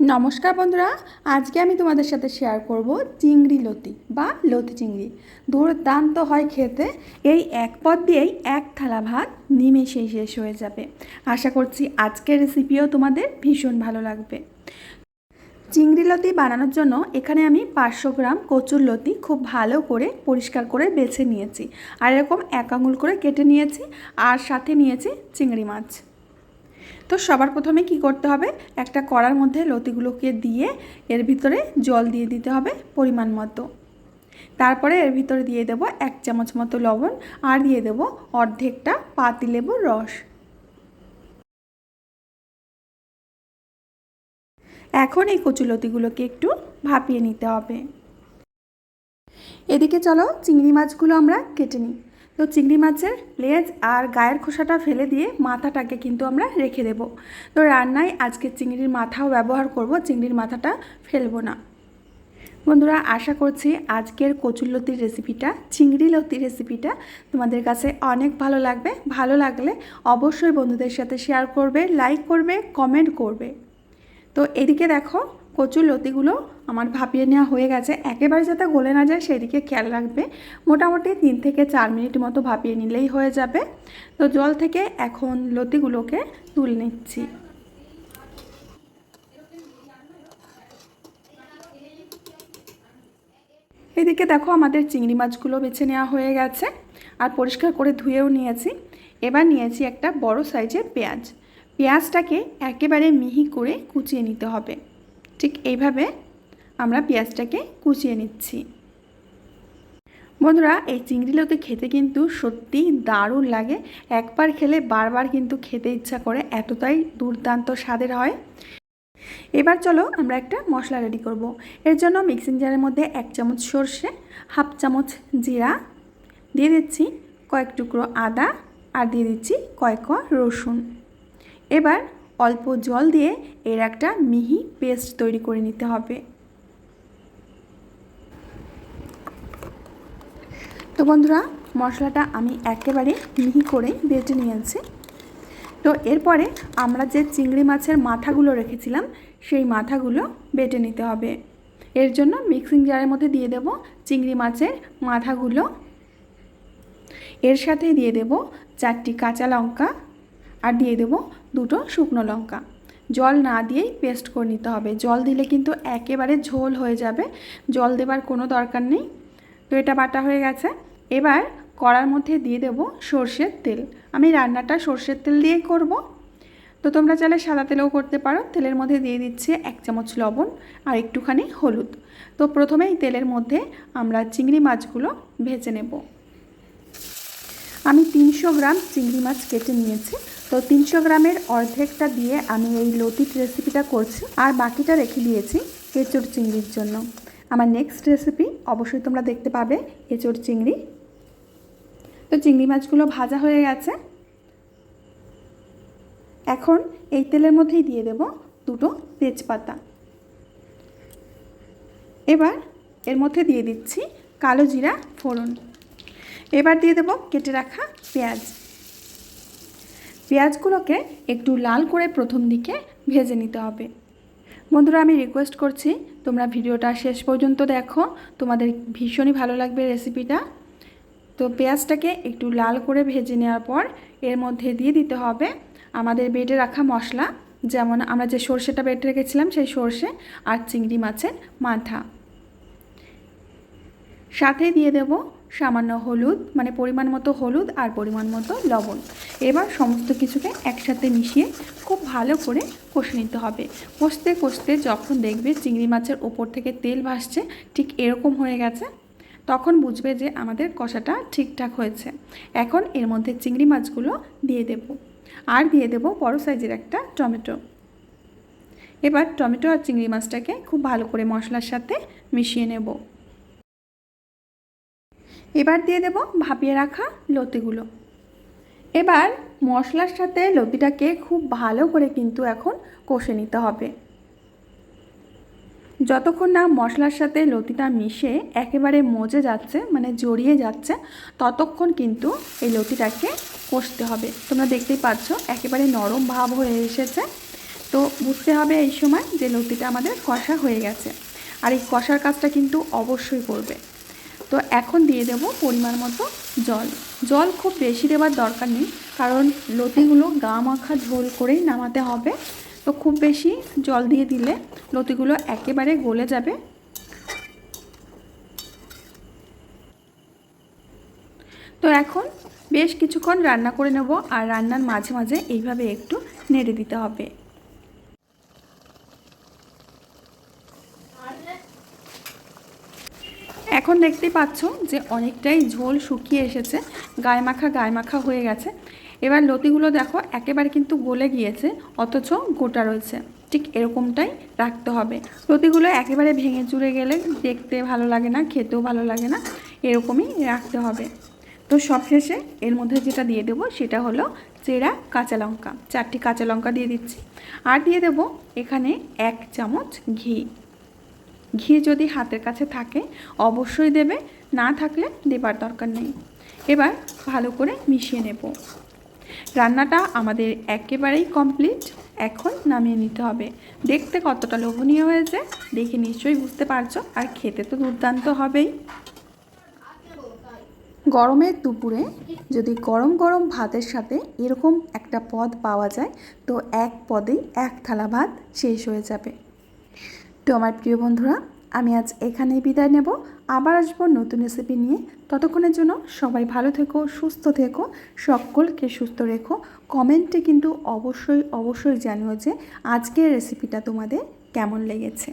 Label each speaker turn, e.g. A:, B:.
A: নমস্কার বন্ধুরা, আজকে আমি তোমাদের সাথে শেয়ার করব চিংড়ি লতি বা লতি চিংড়ি। দুর্দান্ত হয় খেতে, এই এক পদ দিয়েই এক থালা ভাত নিমেষেই শেষ হয়ে যাবে। আশা করছি আজকের রেসিপিও তোমাদের ভীষণ ভালো লাগবে। চিংড়ি লতি বানানোর জন্য এখানে আমি পাঁচশো গ্রাম কচুর লতি খুব ভালো করে পরিষ্কার করে বেছে নিয়েছি। আর এরকম এক আঙুল করে কেটে নিয়েছি, আর সাথে নিয়েছি চিংড়ি মাছ। তো সবার প্রথমে কি করতে হবে? একটা কড়ার মধ্যে লতিগুলোকে দিয়ে এর ভিতরে জল দিয়ে দিতে হবে পরিমাণ মতো। তারপরে এর ভিতরে দিয়ে দেব এক চামচ মতো লবণ আর দিয়ে দেব অর্ধেকটা পাতিলেবুর রস। এখন এই কচুলতিগুলোকে একটু ভাপিয়ে নিতে হবে। এদিকে চলো চিংড়ি মাছগুলো আমরা কেটে নিই। তো চিংড়ি মাছের লেজ আর গায়ের খোসাটা ফেলে দিয়ে মাথাটাকে কিন্তু আমরা রেখে দেব। তো রান্নায় আজকে চিংড়ির মাথাও ব্যবহার করব, চিংড়ির মাথাটা ফেলব না। বন্ধুরা, আশা করছি আজকের কচুরলতির রেসিপিটা, চিংড়ি লতির রেসিপিটা তোমাদের কাছে অনেক ভালো লাগবে। ভালো লাগলে অবশ্যই বন্ধুদের সাথে শেয়ার করবে, লাইক করবে, কমেন্ট করবে। তো এদিকে দেখো কচুর লতিগুলো আমার ভাপিয়ে নেওয়া হয়ে গেছে। একেবারে যাতে গলে না যায় সেদিকে খেয়াল রাখবে। মোটামুটি তিন থেকে চার মিনিট মতো ভাপিয়ে নিলেই হয়ে যাবে। তো জল থেকে এখন লতিগুলোকে তুলে নিচ্ছি। এদিকে দেখো আমাদের চিংড়ি মাছগুলো বেছে নেওয়া হয়ে গেছে আর পরিষ্কার করে ধুয়েও নিয়েছি। এবার নিয়েছি একটা বড় সাইজের পেঁয়াজ। পেঁয়াজটাকে একেবারে মিহি করে কুচিয়ে নিতে হবে। ঠিক এইভাবে আমরা পেঁয়াজটাকে কুচিয়ে নিচ্ছি। বন্ধুরা, এই চিংড়ি লতি খেতে কিন্তু সত্যি দারুণ লাগে। একবার খেলে বারবার কিন্তু খেতে ইচ্ছা করে, এতটাই দুর্দান্ত স্বাদের হয়। এবার চলো আমরা একটা মশলা রেডি করব। এর জন্য মিক্সিং জারের মধ্যে এক চামচ সর্ষে, হাফ চামচ জিরা, দিয়ে দিচ্ছি কয়েক টুকরো আদা আর দিয়ে দিচ্ছি কয়েক রসুন। এবার অল্প জল দিয়ে এর একটা মিহি পেস্ট তৈরি করে নিতে হবে। তো বন্ধুরা, মশলাটা আমি একেবারে মিহি করে বেটে নিয়েছি। তো এরপরে আমরা যে চিংড়ি মাছের মাথাগুলো রেখেছিলাম, সেই মাথাগুলো বেটে নিতে হবে। এর জন্য মিক্সিং জারের মধ্যে দিয়ে দেব চিংড়ি মাছের মাথাগুলো। এর সাথে দিয়ে দেব চারটি কাঁচা লঙ্কা আর দিয়ে দেব দুটো শুকনো লঙ্কা। জল না দিয়েই পেস্ট করে নিতে হবে। জল দিলে কিন্তু একেবারে ঝোল হয়ে যাবে। জল দেবার কোনো দরকার নেই। তো এটা বাটা হয়ে গেছে। এবার কড়ার মধ্যে দিয়ে দেব সর্ষের তেল। আমি রান্নাটা সর্ষের তেল দিয়েই করব। তো তোমরা চাইলে সাদা তেলেও করতে পারো। তেলের মধ্যে দিয়ে দিচ্ছে এক চামচ লবণ আর একটুখানি হলুদ। তো প্রথমেই তেলের মধ্যে আমরা চিংড়ি মাছগুলো ভেজে নেব। আমি তিনশো গ্রাম চিংড়ি মাছ কেটে নিয়েছি। তো তিনশো গ্রামের অর্ধেকটা দিয়ে আমি এই লতির রেসিপিটা করছি। আর বাকিটা রেখে দিয়েছি এঁচড় চিংড়ির জন্য। আমার নেক্সট রেসিপি অবশ্যই তোমরা দেখতে পাবে এঁচড় চিংড়ি। তো চিংড়ি মাছগুলো ভাজা হয়ে গেছে। এখন এই তেলের মধ্যেই দিয়ে দেব দুটো তেজপাতা। এবার এর মধ্যে দিয়ে দিচ্ছি কালো জিরা ফোড়ন। এবার দিয়ে দেব কেটে রাখা পেঁয়াজ। পেঁয়াজগুলোকে একটু লাল করে প্রথম দিকে ভেজে নিতে হবে। বন্ধুরা, আমি রিকোয়েস্ট করছি, তোমরা ভিডিওটা শেষ পর্যন্ত দেখো। তোমাদের ভীষণই ভালো লাগবে রেসিপিটা তো পেঁয়াজটাকে একটু লাল করে ভেজে নেওয়ার পর এর মধ্যে দিয়ে দিতে হবে আমাদের বেটে রাখা মশলা, যেমন আমরা যে সর্ষেটা বেটে রেখেছিলাম সেই সর্ষে আর চিংড়ি মাছের মাথা। সাথে দিয়ে দেব সামান্য হলুদ মানে পরিমাণ মতো হলুদ আর পরিমাণ মতো লবণ। এবার সমস্ত কিছুকে একসাথে মিশিয়ে খুব ভালো করে কষে নিতে হবে। কষতে কষতে যখন দেখবে চিংড়ি মাছের ওপর থেকে তেল ভাসছে, ঠিক এরকম হয়ে গেছে, তখন বুঝবে যে আমাদের কষাটা ঠিকঠাক হয়েছে। এখন এর মধ্যে চিংড়ি মাছগুলো দিয়ে দেব। আর দিয়ে দেব বড় সাইজের একটা টমেটো। এবার টমেটো আর চিংড়ি মাছটাকে খুব ভালো করে মশলার সাথে মিশিয়ে নেব। এবার দিয়ে দেব ভাপিয়ে রাখা লতিগুলো। এবার মশলার সাথে লতিটাকে খুব ভালো করে কিন্তু এখন কষে নিতে হবে। যতক্ষণ না মশলার সাথে লতিটা মিশে একেবারে মজে যাচ্ছে মানে জড়িয়ে যাচ্ছে, ততক্ষণ কিন্তু এই লতিটাকে কষতে হবে। তোমরা দেখতেই পাচ্ছ, একেবারে নরম ভাব হয়ে এসেছে। তো বুঝতে হবে এই সময় যে লতিটা আমাদের কষা হয়ে গেছে। আর এই কষার কাজটা কিন্তু অবশ্যই করবে। তো এখন দিয়ে দেব পরিমাণ মতো জল। জল খুব বেশি দেওয়ার দরকার নেই, কারণ লতিগুলো গা মাখা ঝোল করেই নামাতে হবে। তো খুব বেশি জল দিয়ে দিলে লতিগুলো একেবারে গলে যাবে। তো এখন বেশ কিছুক্ষণ রান্না করে নেব, আর রান্নার মাঝে মাঝে এইভাবে একটু নেড়ে দিতে হবে। এখন দেখতেই পাচ্ছ যে অনেকটাই ঝোল শুকিয়ে এসেছে গায়ে মাখা গায়ে মাখা হয়ে গেছে। এবার লতিগুলো দেখো একেবারে কিন্তু গলে গিয়েছে, অথচ গোটা রয়েছে। ঠিক এরকমটাই রাখতে হবে। লতিগুলো একেবারে ভেঙে চুরে গেলে দেখতে ভালো লাগে না, খেতেও ভালো লাগে না, এরকমই রাখতে হবে। তো সবশেষে এর মধ্যে যেটা দিয়ে দেবো সেটা হলো চেরা কাঁচা লঙ্কা। চারটি কাঁচা লঙ্কা দিয়ে দিচ্ছি। আর দিয়ে দেবো এখানে এক চামচ ঘি। ঘি যদি হাতের কাছে থাকে, অবশ্যই দেবে। না থাকলে দেবার দরকার নেই। এবার ভালো করে মিশিয়ে নেব। রান্নাটা আমাদের একেবারেই কমপ্লিট এখন নামিয়ে নিতে হবে। দেখতে কতটা লোভনীয় হয়েছে, দেখে নিশ্চয়ই বুঝতে পারছ, আর খেতে তো দুর্দান্ত হবেই। গরমের দুপুরে যদি গরম গরম ভাতের সাথে এরকম একটা পদ পাওয়া যায়, তো এক পদেই এক থালা ভাত শেষ হয়ে যাবে। তো আমার প্রিয় বন্ধুরা, আমি আজ এখানেই বিদায় নেব। আবার আসব নতুন রেসিপি নিয়ে। ততক্ষণের জন্য সবাই ভালো থেকো, সুস্থ থেকো, সকলকে সুস্থ রেখো। কমেন্টে কিন্তু অবশ্যই অবশ্যই জানিও যে আজকের রেসিপিটা তোমাদের কেমন লেগেছে।